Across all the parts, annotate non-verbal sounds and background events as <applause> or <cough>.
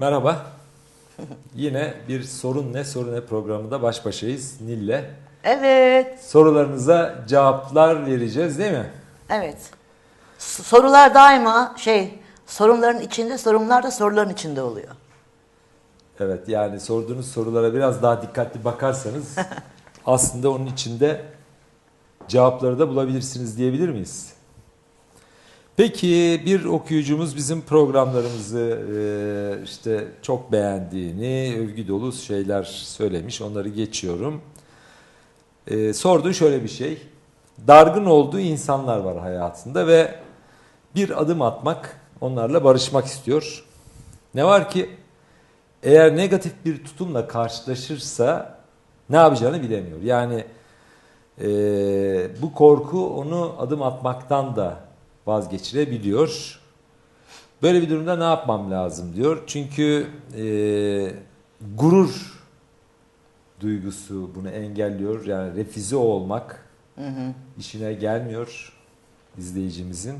Merhaba. Yine bir sorun ne sorun ne programında baş başayız Nil'le. Evet, Sorularınıza cevaplar vereceğiz değil mi? evet. S- Sorular daima şey, sorunların içinde, sorunlar da soruların içinde oluyor. Evet yani sorduğunuz sorulara biraz daha dikkatli bakarsanız <laughs> aslında onun içinde cevapları da bulabilirsiniz diyebilir miyiz? Peki bir okuyucumuz bizim programlarımızı e, işte çok beğendiğini, övgü dolu şeyler söylemiş. Onları geçiyorum. E, sorduğu şöyle bir şey. Dargın olduğu insanlar var hayatında ve bir adım atmak, onlarla barışmak istiyor. Ne var ki eğer negatif bir tutumla karşılaşırsa ne yapacağını bilemiyor. Yani e, bu korku onu adım atmaktan da vazgeçirebiliyor. Böyle bir durumda ne yapmam lazım diyor. Çünkü e, gurur duygusu bunu engelliyor. Yani refize olmak işine gelmiyor izleyicimizin.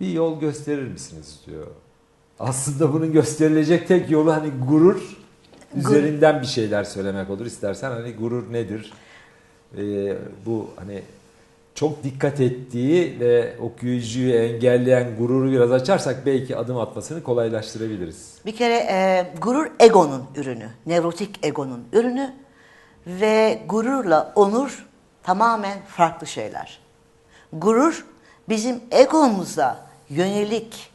Bir yol gösterir misiniz diyor. Aslında bunun gösterilecek tek yolu hani gurur üzerinden bir şeyler söylemek olur. İstersen hani gurur nedir? Ee, bu hani çok dikkat ettiği ve okuyucuyu engelleyen gururu biraz açarsak belki adım atmasını kolaylaştırabiliriz. Bir kere e, gurur egonun ürünü, nevrotik egonun ürünü ve gururla onur tamamen farklı şeyler. Gurur bizim egomuza yönelik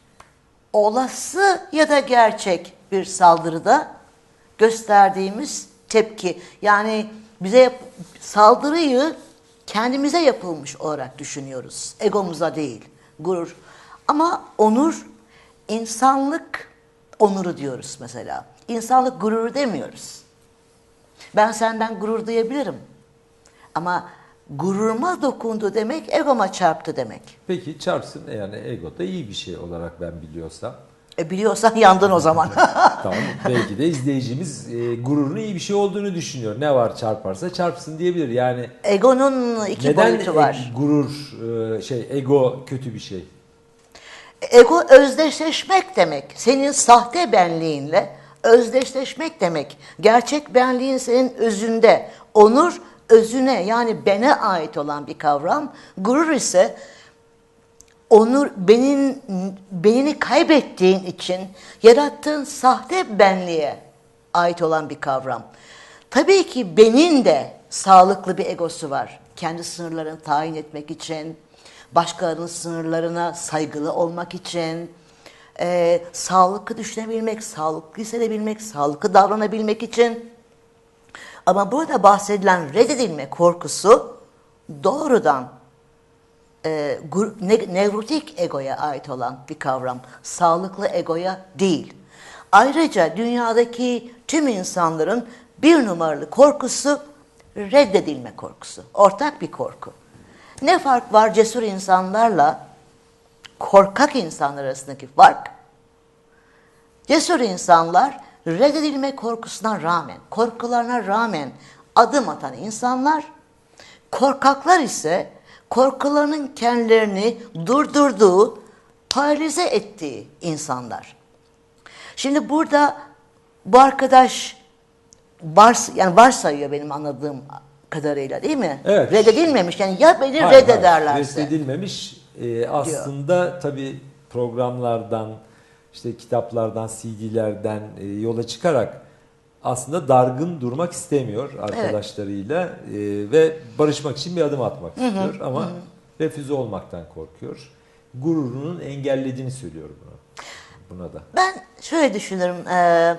olası ya da gerçek bir saldırıda gösterdiğimiz tepki. Yani bize saldırıyı kendimize yapılmış olarak düşünüyoruz. Egomuza değil. Gurur. Ama onur insanlık onuru diyoruz mesela. İnsanlık gururu demiyoruz. Ben senden gurur duyabilirim. Ama gururuma dokundu demek egoma çarptı demek. Peki çarpsın yani ego da iyi bir şey olarak ben biliyorsam. E biliyorsan yandın o zaman. <laughs> tamam <laughs> belki de izleyicimiz e, gururun iyi bir şey olduğunu düşünüyor. Ne var çarparsa çarpsın diyebilir. Yani Egonun iki neden boyutu e- var. gurur e, şey ego kötü bir şey? Ego özdeşleşmek demek. Senin sahte benliğinle özdeşleşmek demek. Gerçek benliğin senin özünde. Onur özüne yani bene ait olan bir kavram. Gurur ise onur benim benini kaybettiğin için yarattığın sahte benliğe ait olan bir kavram. Tabii ki benin de sağlıklı bir egosu var. Kendi sınırlarını tayin etmek için, başkalarının sınırlarına saygılı olmak için, eee, sağlıklı düşünebilmek, sağlıklı hissedebilmek, sağlıklı davranabilmek için. Ama burada bahsedilen reddedilme korkusu doğrudan e, nevrotik egoya ait olan bir kavram. Sağlıklı egoya değil. Ayrıca dünyadaki tüm insanların bir numaralı korkusu reddedilme korkusu. Ortak bir korku. Ne fark var cesur insanlarla korkak insanlar arasındaki fark? Cesur insanlar reddedilme korkusuna rağmen, korkularına rağmen adım atan insanlar, korkaklar ise korkularının kendilerini durdurduğu, paralize ettiği insanlar. Şimdi burada bu arkadaş vars yani varsayıyor benim anladığım kadarıyla değil mi? Evet. Reddedilmemiş yani ya beni Hayır, hayır, reddederlerse. Reddedilmemiş. Ee, aslında tabii programlardan, işte kitaplardan, CD'lerden e, yola çıkarak aslında dargın durmak istemiyor arkadaşlarıyla e, ve barışmak için bir adım atmak istiyor ama refüze olmaktan korkuyor. Gururunun engellediğini söylüyor buna. Buna da. Ben şöyle düşünürüm. eee,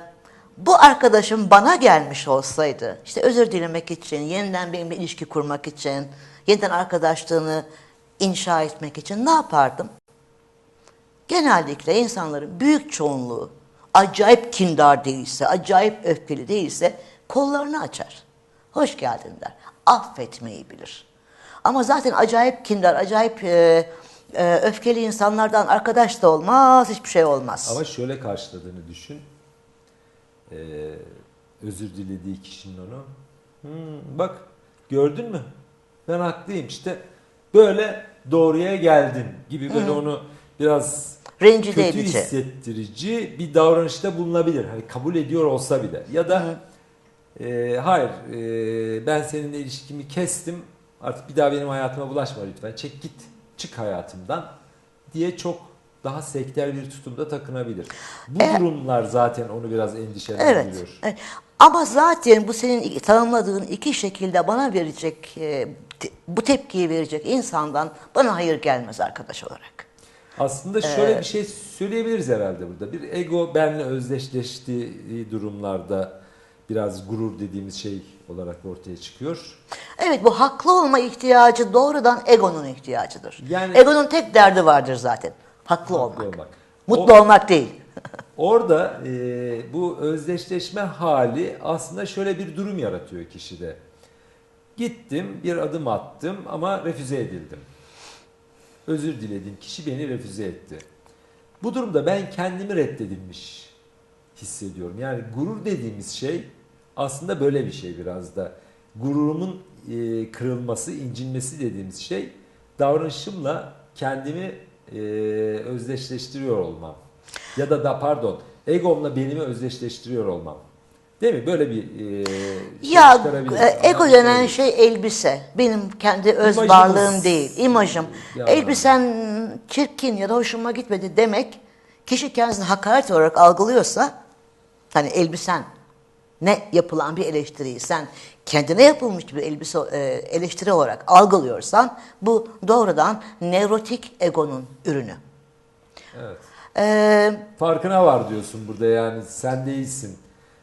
bu arkadaşım bana gelmiş olsaydı, işte özür dilemek için, yeniden benimle ilişki kurmak için, yeniden arkadaşlığını inşa etmek için ne yapardım? Genellikle insanların büyük çoğunluğu acayip kindar değilse, acayip öfkeli değilse kollarını açar. Hoş geldin der. Affetmeyi bilir. Ama zaten acayip kindar, acayip e, e, öfkeli insanlardan arkadaş da olmaz, hiçbir şey olmaz. Ama şöyle karşıladığını düşün. Ee, özür dilediği kişinin onu. "Hmm, bak gördün mü? Ben haklıyım işte. Böyle doğruya geldin gibi böyle onu biraz Rencide kötü edici. hissettirici bir davranışta bulunabilir. Hani kabul ediyor olsa bile. Ya da e, hayır e, ben seninle ilişkimi kestim artık bir daha benim hayatıma bulaşma lütfen çek git çık hayatımdan diye çok daha sekter bir tutumda takınabilir. Bu durumlar zaten onu biraz endişelendiriyor. Evet. evet. Ama zaten bu senin tanımladığın iki şekilde bana verecek, e, bu tepkiyi verecek insandan bana hayır gelmez arkadaş olarak. Aslında şöyle bir şey söyleyebiliriz herhalde burada. Bir ego benle özdeşleştiği durumlarda biraz gurur dediğimiz şey olarak ortaya çıkıyor. Evet bu haklı olma ihtiyacı doğrudan egonun ihtiyacıdır. Yani- egonun tek derdi vardır zaten. Haklı, olmak. olmak. Mutlu O- olmak değil. <laughs> Orada e, bu özdeşleşme hali aslında şöyle bir durum yaratıyor kişide. Gittim bir adım attım ama refüze edildim. Özür diledim kişi beni refüze etti. Bu durumda ben kendimi reddedilmiş hissediyorum. Yani gurur dediğimiz şey aslında böyle bir şey biraz da. Gururumun e, kırılması, incinmesi dediğimiz şey davranışımla kendimi e, özdeşleştiriyor olmam. Ya da da pardon, egomla benimi özdeşleştiriyor olmam. Değil mi? Böyle bir e, şey Ya e, ego denen şey elbise. Benim kendi öz İmajımız. varlığım değil, imajım. Ya. Elbisen çirkin ya da hoşuma gitmedi demek kişi kendisini hakaret olarak algılıyorsa hani elbisen ne yapılan bir eleştiriyi sen kendine yapılmış bir elbise e, eleştiri olarak algılıyorsan bu doğrudan nevrotik egonun ürünü. Evet. Ee, Farkına var diyorsun burada yani sen değilsin.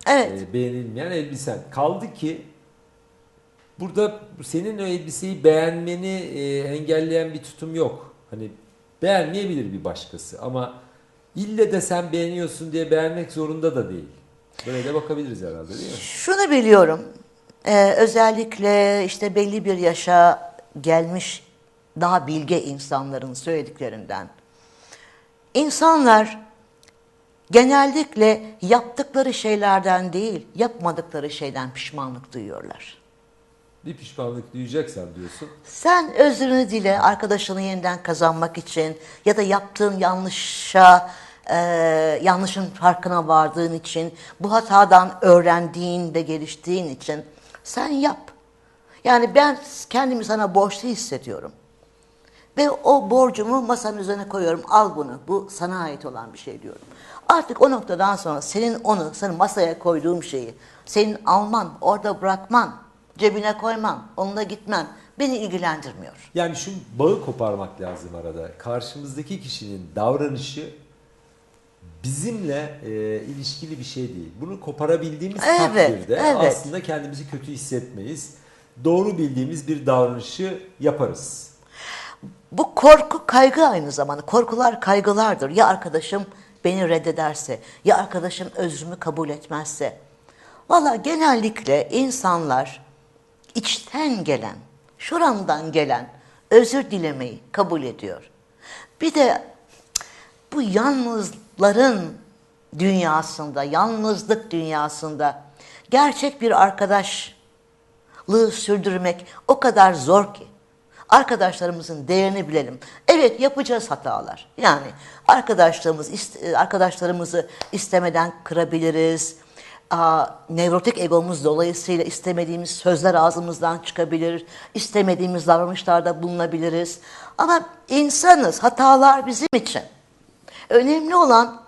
Evet. e, beğenilmeyen elbisen. Kaldı ki burada senin o elbiseyi beğenmeni e, engelleyen bir tutum yok. Hani beğenmeyebilir bir başkası ama ille de sen beğeniyorsun diye beğenmek zorunda da değil. Böyle de bakabiliriz herhalde değil mi? Şunu biliyorum. Ee, özellikle işte belli bir yaşa gelmiş daha bilge insanların söylediklerinden. İnsanlar genellikle yaptıkları şeylerden değil, yapmadıkları şeyden pişmanlık duyuyorlar. Bir pişmanlık duyacaksan diyorsun. Sen özrünü dile arkadaşını yeniden kazanmak için ya da yaptığın yanlışa, e, yanlışın farkına vardığın için, bu hatadan öğrendiğin ve geliştiğin için sen yap. Yani ben kendimi sana borçlu hissediyorum. Ve o borcumu masanın üzerine koyuyorum. Al bunu. Bu sana ait olan bir şey diyorum. Artık o noktadan sonra senin onu, senin masaya koyduğun şeyi, senin alman, orada bırakman, cebine koyman, onunla gitmen beni ilgilendirmiyor. Yani şu bağı koparmak lazım arada. Karşımızdaki kişinin davranışı bizimle e, ilişkili bir şey değil. Bunu koparabildiğimiz Evet, takdirde evet. aslında kendimizi kötü hissetmeyiz. Doğru bildiğimiz bir davranışı yaparız. Bu korku kaygı aynı zamanda. Korkular kaygılardır. Ya arkadaşım beni reddederse, ya arkadaşım özrümü kabul etmezse. Valla genellikle insanlar içten gelen, şuramdan gelen özür dilemeyi kabul ediyor. Bir de bu yalnızların dünyasında, yalnızlık dünyasında gerçek bir arkadaşlığı sürdürmek o kadar zor ki. Arkadaşlarımızın değerini bilelim. Evet yapacağız hatalar. Yani arkadaşlarımız ist- arkadaşlarımızı istemeden kırabiliriz. Aa, nevrotik egomuz dolayısıyla istemediğimiz sözler ağzımızdan çıkabilir. istemediğimiz davranışlarda bulunabiliriz. Ama insanız, hatalar bizim için. Önemli olan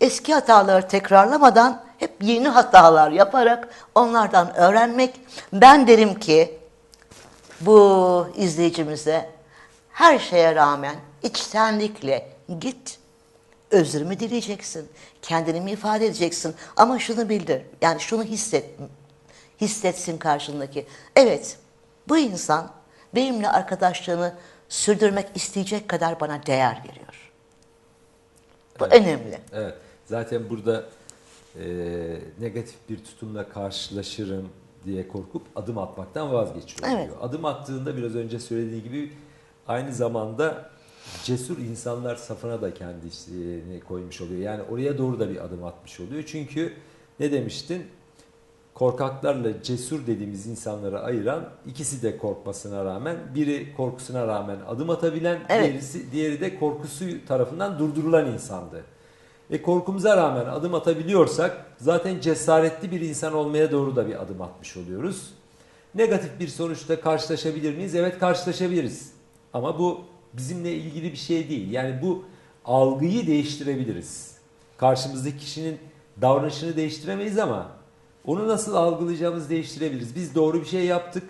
eski hataları tekrarlamadan hep yeni hatalar yaparak onlardan öğrenmek. Ben derim ki bu izleyicimize her şeye rağmen içtenlikle git özrümü dileyeceksin. Kendini mi ifade edeceksin? Ama şunu bildir. Yani şunu hisset. Hissetsin karşındaki. Evet bu insan benimle arkadaşlığını sürdürmek isteyecek kadar bana değer veriyor. Bu Evet. önemli. Evet. Zaten burada e, negatif bir tutumla karşılaşırım diye korkup adım atmaktan vazgeçiyor Evet. diyor. Adım attığında biraz önce söylediği gibi aynı zamanda cesur insanlar safına da kendisini koymuş oluyor. Yani oraya doğru da bir adım atmış oluyor. Çünkü ne demiştin? korkaklarla cesur dediğimiz insanları ayıran ikisi de korkmasına rağmen biri korkusuna rağmen adım atabilen Evet. diğerisi, diğeri de korkusu tarafından durdurulan insandı. Ve korkumuza rağmen adım atabiliyorsak zaten cesaretli bir insan olmaya doğru da bir adım atmış oluyoruz. Negatif bir sonuçta karşılaşabilir miyiz? Evet karşılaşabiliriz. Ama bu bizimle ilgili bir şey değil. Yani bu algıyı değiştirebiliriz. Karşımızdaki kişinin davranışını değiştiremeyiz ama onu nasıl algılayacağımızı değiştirebiliriz. Biz doğru bir şey yaptık.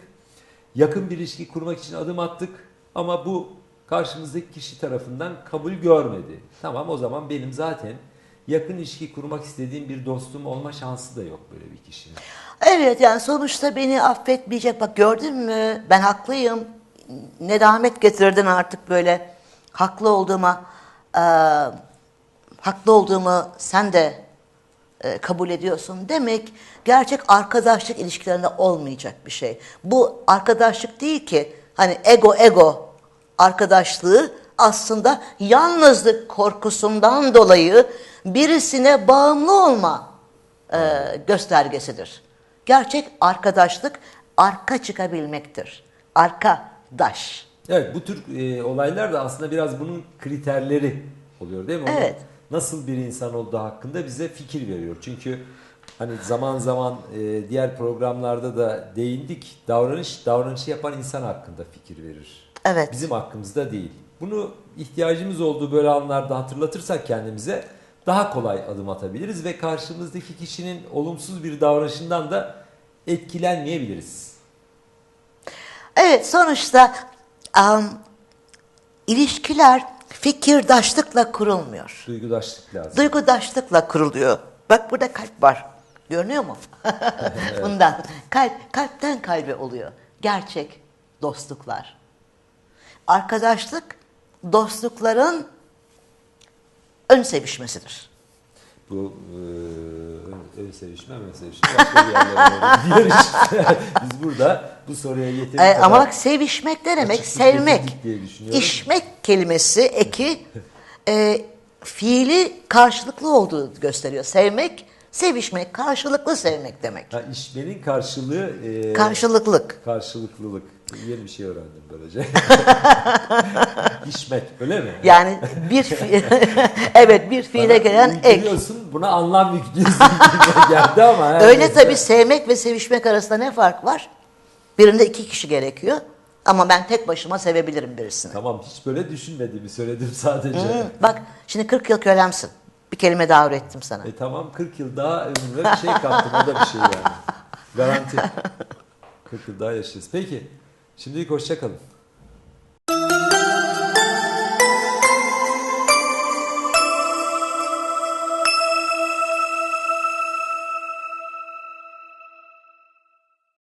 Yakın bir ilişki kurmak için adım attık ama bu karşımızdaki kişi tarafından kabul görmedi. Tamam o zaman benim zaten yakın ilişki kurmak istediğim bir dostum olma şansı da yok böyle bir kişinin. Evet yani sonuçta beni affetmeyecek. Bak gördün mü ben haklıyım. Nedamet getirdin artık böyle haklı olduğuma e, haklı olduğumu sen de e, kabul ediyorsun. Demek gerçek arkadaşlık ilişkilerinde olmayacak bir şey. Bu arkadaşlık değil ki hani ego ego arkadaşlığı aslında yalnızlık korkusundan dolayı birisine bağımlı olma e, göstergesidir. Gerçek arkadaşlık arka çıkabilmektir. Arkadaş. Evet bu tür e, olaylar da aslında biraz bunun kriterleri oluyor değil mi? Onun Evet. Nasıl bir insan olduğu hakkında bize fikir veriyor. Çünkü hani zaman zaman e, diğer programlarda da değindik. Davranış, davranışı yapan insan hakkında fikir verir. Evet. Bizim hakkımızda değil. Bunu ihtiyacımız olduğu böyle anlarda hatırlatırsak kendimize daha kolay adım atabiliriz ve karşımızdaki kişinin olumsuz bir davranışından da etkilenmeyebiliriz. Evet sonuçta am, ilişkiler fikirdaşlıkla kurulmuyor. Duygudaşlık lazım. Duygudaşlıkla kuruluyor. Bak burada kalp var. Görünüyor mu? <laughs> <laughs> Bundan. Kalp, kalpten kalbe oluyor. Gerçek dostluklar. Arkadaşlık dostlukların ön sevişmesidir. Bu e, ön, sevişme, ön sevişme başka bir yerlere iş. <laughs> <laughs> Biz burada bu soruya Ee, kadar ama bak sevişmek ne demek? Sevmek. İşmek kelimesi eki e, fiili karşılıklı olduğu gösteriyor. Sevmek, sevişmek, karşılıklı sevmek demek. Ha, işmenin karşılığı e, Karşılıklık. karşılıklılık. Yeni bir şey öğrendim böylece. <laughs> İşmek öyle mi? Yani bir fi- <laughs> evet bir fiile Bana gelen ek. uyguluyorsun, buna anlam yüklüyorsun gibi <laughs> geldi ama. her Öyle tabii sevmek ve sevişmek arasında ne fark var? Birinde iki kişi gerekiyor. Ama ben tek başıma sevebilirim birisini. Tamam hiç böyle düşünmediğimi söyledim sadece. Bak şimdi 40 yıl kölemsin. Kelime daha öğrettim sana. E tamam 40 yıl daha ömrüme bir şey kattım o da bir şey yani. Garanti. <laughs> 40 yıl daha yaşayacağız. Peki şimdilik hoşçakalın.